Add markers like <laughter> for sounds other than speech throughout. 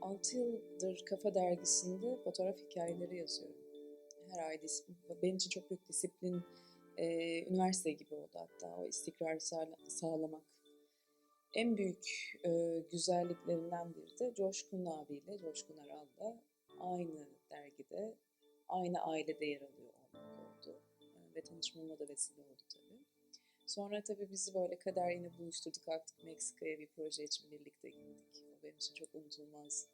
6 yıldır Kafa Dergisi'nde fotoğraf hikayeleri yazıyorum. Her ay benim için çok büyük disiplin, e, üniversite gibi oldu hatta o istikrarı sağla- sağlamak. En büyük e, güzelliklerinden biri de Coşkun abiyle, Coşkun Aral'la aynı dergide, aynı ailede yer alıyor olmak oldu. Ve tanışmama da vesile oldu tabii. Sonra tabii bizi böyle kader yine buluşturduk artık Meksika'ya bir proje için birlikte gittik. O benim için çok unutulmaz.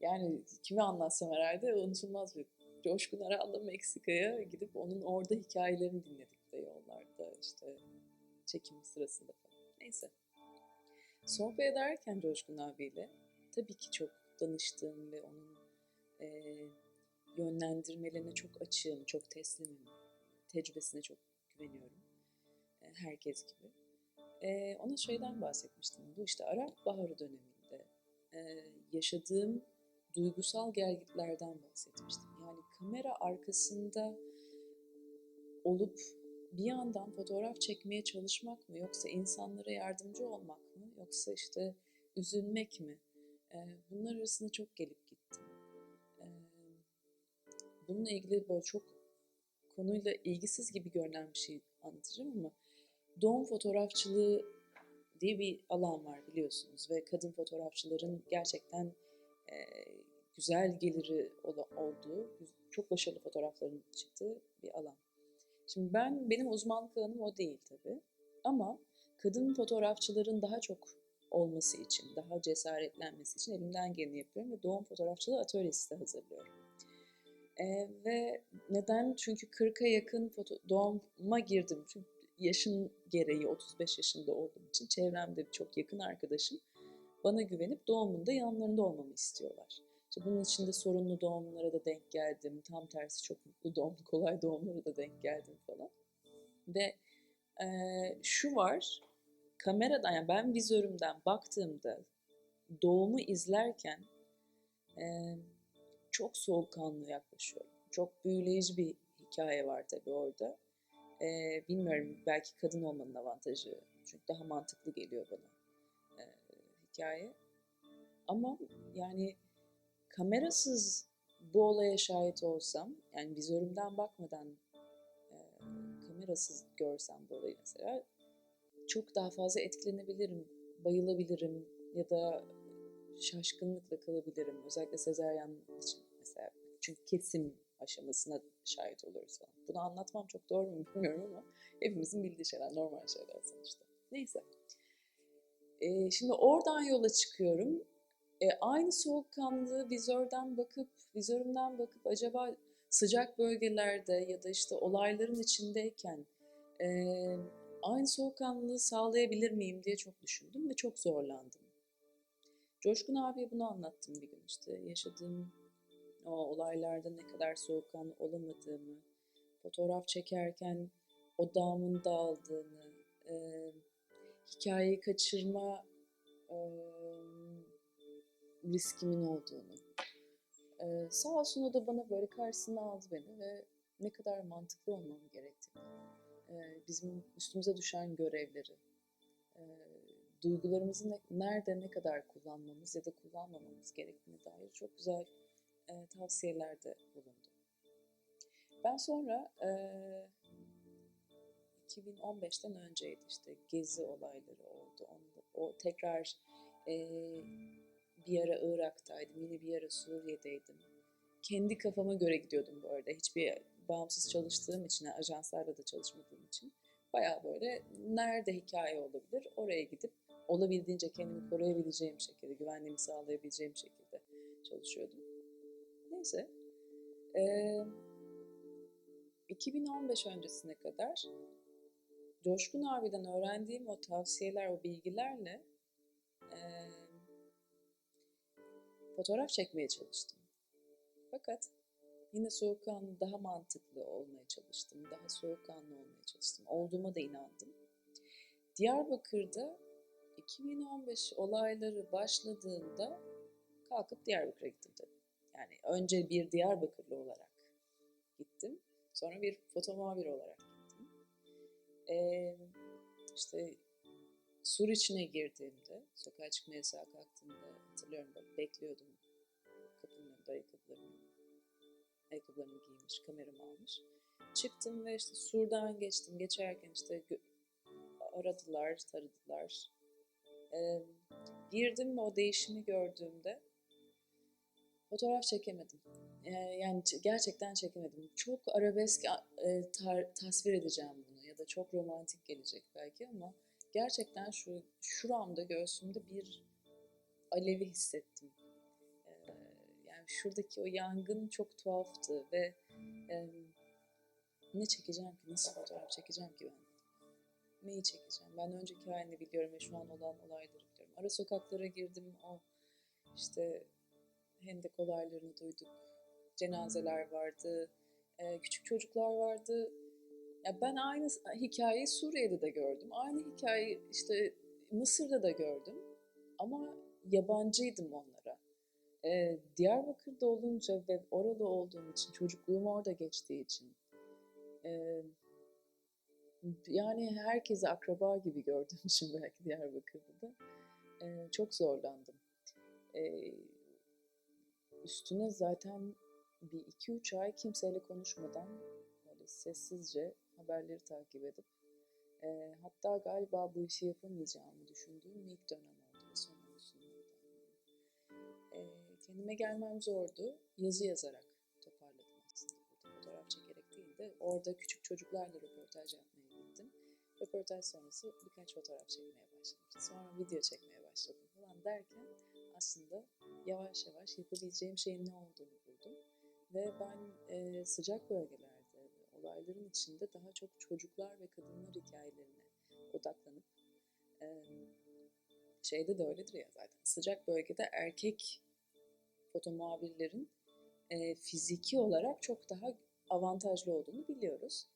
Yani kime anlatsam herhalde unutulmaz bir Coşkun Aral'la Meksika'ya gidip onun orada hikayelerini dinledik de yollarda işte çekim sırasında falan. Neyse. Sohbet ederken Coşkun abiyle tabii ki çok danıştığım ve onun e, yönlendirmelerine çok açığım, çok teslimim. Tecrübesine çok güveniyorum. E, herkes gibi. E, ona şeyden bahsetmiştim. Bu işte Arap Baharı döneminde e, yaşadığım duygusal gelgitlerden bahsetmiştim. Yani kamera arkasında olup bir yandan fotoğraf çekmeye çalışmak mı yoksa insanlara yardımcı olmak mı yoksa işte üzülmek mi? E, bunlar arasında çok gelip gittim. E, bununla ilgili böyle çok konuyla ilgisiz gibi görünen bir şey anlatacağım ama doğum fotoğrafçılığı diye bir alan var biliyorsunuz ve kadın fotoğrafçıların gerçekten e, güzel geliri olduğu, çok başarılı fotoğrafların çıktığı bir alan. Şimdi ben, benim uzmanlık alanım o değil tabii. Ama kadın fotoğrafçıların daha çok olması için, daha cesaretlenmesi için elimden geleni yapıyorum ve doğum fotoğrafçılığı atölyesi de hazırlıyorum. Ee, ve neden? Çünkü 40'a yakın foto doğuma girdim. Çünkü yaşın gereği 35 yaşında olduğum için çevremde çok yakın arkadaşım bana güvenip doğumunda yanlarında olmamı istiyorlar. İşte bunun için de sorunlu doğumlara da denk geldim. Tam tersi çok mutlu doğum, <laughs> kolay doğumlara da denk geldim falan. Ve e, şu var, kameradan yani ben vizörümden baktığımda doğumu izlerken e, çok soğukkanlı yaklaşıyorum. Çok büyüleyici bir hikaye var tabii orada. E, bilmiyorum belki kadın olmanın avantajı. Çünkü daha mantıklı geliyor bana e, hikaye. Ama yani kamerasız bu olaya şahit olsam, yani vizörümden bakmadan e, kamerasız görsem bu olayı mesela, çok daha fazla etkilenebilirim, bayılabilirim ya da şaşkınlıkla kalabilirim. Özellikle sezaryen için mesela. Çünkü kesim aşamasına şahit oluyoruz falan. Bunu anlatmam çok doğru mu bilmiyorum ama hepimizin bildiği şeyler, normal şeyler sonuçta. Neyse. Ee, şimdi oradan yola çıkıyorum. E, aynı soğukkanlı vizörden bakıp, vizörümden bakıp acaba sıcak bölgelerde ya da işte olayların içindeyken e, aynı soğukkanlılığı sağlayabilir miyim diye çok düşündüm ve çok zorlandım. Coşkun abiye bunu anlattım bir gün işte yaşadığım o olaylarda ne kadar soğukkanlı olamadığımı, fotoğraf çekerken odağımın dağıldığını, e, hikayeyi kaçırma e, riskimin olduğunu. Ee, sağ olsun o da bana böyle karşısına aldı beni ve ne kadar mantıklı olmam gerektiğini, e, bizim üstümüze düşen görevleri, e, duygularımızı ne, nerede ne kadar kullanmamız ya da kullanmamamız gerektiğine dair çok güzel e, tavsiyelerde bulundu. Ben sonra e, 2015'ten önceydi işte gezi olayları oldu. Onu, o tekrar e, bir ara Irak'taydım, yine bir ara Suriye'deydim. Kendi kafama göre gidiyordum bu arada. Hiçbir bağımsız çalıştığım için, ajanslarla da çalışmadığım için. Bayağı böyle nerede hikaye olabilir oraya gidip olabildiğince kendimi koruyabileceğim şekilde, güvenliğimi sağlayabileceğim şekilde çalışıyordum. Neyse. Ee, 2015 öncesine kadar Coşkun abiden öğrendiğim o tavsiyeler, o bilgilerle e, fotoğraf çekmeye çalıştım. Fakat yine soğukkanlı, daha mantıklı olmaya çalıştım. Daha soğukkanlı olmaya çalıştım. Olduğuma da inandım. Diyarbakır'da 2015 olayları başladığında kalkıp Diyarbakır'a gittim tabii. Yani önce bir Diyarbakırlı olarak gittim. Sonra bir fotomuhabir olarak gittim. Ee, işte sur içine girdiğimde, sokağa çıkma yasağı kalktığında hatırlıyorum böyle bekliyordum Kapının önünde ayakkabılarımı, ayakkabılarımı giymiş, kameramı almış. Çıktım ve işte surdan geçtim. Geçerken işte aradılar, taradılar. Ee, girdim ve o değişimi gördüğümde fotoğraf çekemedim. Ee, yani gerçekten çekemedim. Çok arabesk e, tar- tasvir edeceğim bunu ya da çok romantik gelecek belki ama gerçekten şu şuramda göğsümde bir alevi hissettim. Ee, yani şuradaki o yangın çok tuhaftı ve e, ne çekeceğim ki, nasıl fotoğraf çekeceğim ki ben? Neyi çekeceğim? Ben önceki halini biliyorum ve şu an olan olayları biliyorum. Ara sokaklara girdim, o işte hendek olaylarını duyduk. Cenazeler vardı, e, küçük çocuklar vardı. Ya ben aynı hikayeyi Suriye'de de gördüm. Aynı hikayeyi işte Mısır'da da gördüm. Ama yabancıydım onlara. Ee, Diyarbakır'da olunca ve oralı olduğum için, çocukluğum orada geçtiği için e, yani herkesi akraba gibi gördüğüm <laughs> için belki Diyarbakır'da da e, çok zorlandım. E, üstüne zaten bir iki üç ay kimseyle konuşmadan böyle sessizce haberleri takip edip e, hatta galiba bu işi yapamayacağımı düşündüğüm ilk dönem oldu ve son kendime gelmem zordu. Yazı yazarak toparladım aslında fotoğraf çekerek değil de orada küçük çocuklarla röportaj yapmaya. Röportaj sonrası birkaç fotoğraf çekmeye başlamıştım. Sonra video çekmeye başladım falan derken aslında yavaş yavaş yapabileceğim şeyin ne olduğunu buldum. Ve ben e, sıcak bölgelerde, olayların içinde daha çok çocuklar ve kadınlar hikayelerine odaklanıp e, şeyde de öyledir ya zaten sıcak bölgede erkek foto muhabirlerin e, fiziki olarak çok daha avantajlı olduğunu biliyoruz.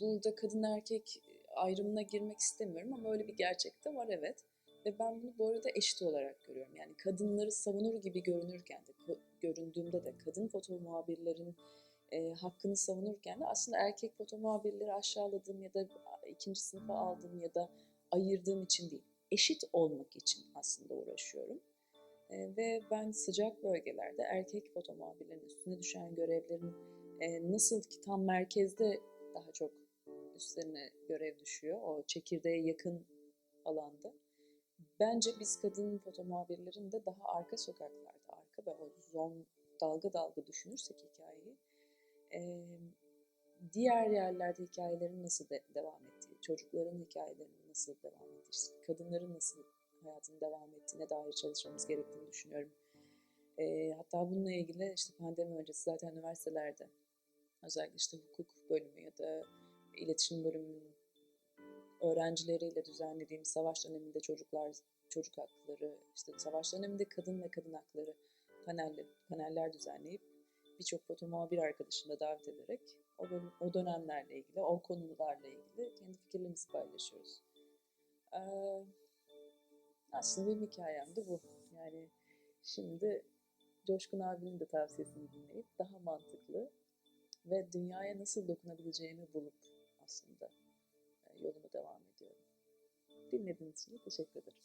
Burada kadın erkek ayrımına girmek istemiyorum ama öyle bir gerçek de var evet. Ve ben bunu bu arada eşit olarak görüyorum. Yani kadınları savunur gibi görünürken de, göründüğümde de kadın foto muhabirlerin e, hakkını savunurken de aslında erkek foto muhabirleri aşağıladığım ya da ikinci sınıfa aldığım ya da ayırdığım için değil. Eşit olmak için aslında uğraşıyorum. E, ve ben sıcak bölgelerde erkek foto muhabirlerin üstüne düşen görevlerin e, nasıl ki tam merkezde daha çok üstlerine görev düşüyor. O çekirdeğe yakın alanda. Bence biz kadın foto muhabirlerin de daha arka sokaklarda, arka ve o zon dalga dalga düşünürsek hikayeyi, e, diğer yerlerde hikayelerin nasıl de, devam ettiği, çocukların hikayelerinin nasıl devam ettiği, kadınların nasıl hayatın devam ettiğine dair çalışmamız gerektiğini düşünüyorum. E, hatta bununla ilgili işte pandemi öncesi zaten üniversitelerde özellikle işte hukuk bölümü ya da iletişim bölümünün öğrencileriyle düzenlediğim savaş döneminde çocuklar, çocuk hakları, işte savaş döneminde kadın ve kadın hakları paneller, paneller düzenleyip birçok foto muhabir arkadaşını da davet ederek o, o dönemlerle ilgili, o konularla ilgili kendi fikirlerimizi paylaşıyoruz. Ee, aslında benim hikayem de bu. Yani şimdi Coşkun abinin de tavsiyesini dinleyip daha mantıklı ve dünyaya nasıl dokunabileceğimi bulup aslında yoluma devam ediyorum. Dinlediğiniz için teşekkür ederim.